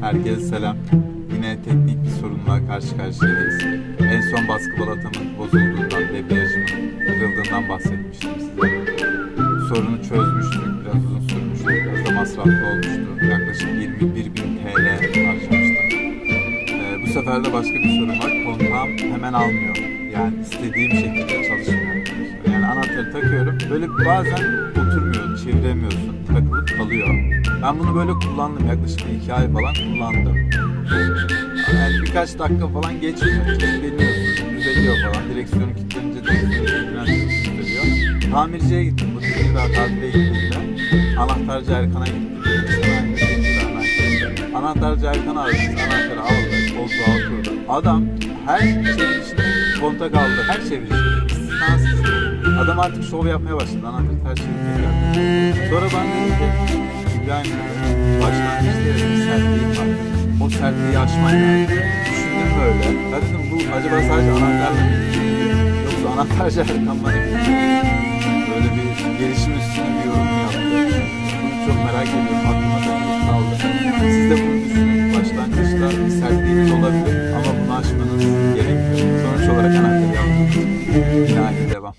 Herkese selam. Yine teknik bir sorunla karşı karşıyayız. En son baskı balatamın bozulduğundan, debriyajımın kırıldığından bahsetmiştim size. Sorunu çözmüştük, biraz uzun sürmüştü, biraz da masraflı olmuştu. Yaklaşık 21 bin TL harcamıştım. Ee, bu sefer de başka bir sorun var. Kontağım hemen almıyor. Yani istediğim şekilde anahtarı takıyorum. Böyle bazen oturmuyor, çeviremiyorsun. Takılıp kalıyor. Ben bunu böyle kullandım. Yaklaşık iki ay falan kullandım. Yani birkaç dakika falan geçmiyor. Deniyorsun, düzeliyor falan. Direksiyonu kilitlenince direksiyonu düzeliyor. Tamirciye gittim. Bu daha tatile gittiğimde. Anahtarcı Erkan'a gittim. Anahtarcı Erkan'ı aradım. Anahtarı aldı. Koltuğa oturdu. Adam her çevirişinde kontak aldı. Her çevirişinde. İstisnasız. Adam artık şov yapmaya başladı. Anlatır ters çevirdi. Sonra ben dedim ki İbrahim başlangıçta bir sertliğim var. O sertliği aşman lazım. Düşündüm böyle. Ya dedim bu acaba sadece anahtarla mı Yoksa anahtar şarkıdan bana Böyle bir gelişim üstüne bir yorum yaptı. Bunu çok merak ediyorum. Aklıma da bir şey kaldı. Siz de bunu düşünün. Başlangıçta bir sertliğiniz olabilir ama bunu aşmanız gerekiyor. Sonuç olarak anahtarı yaptım. Yine devam.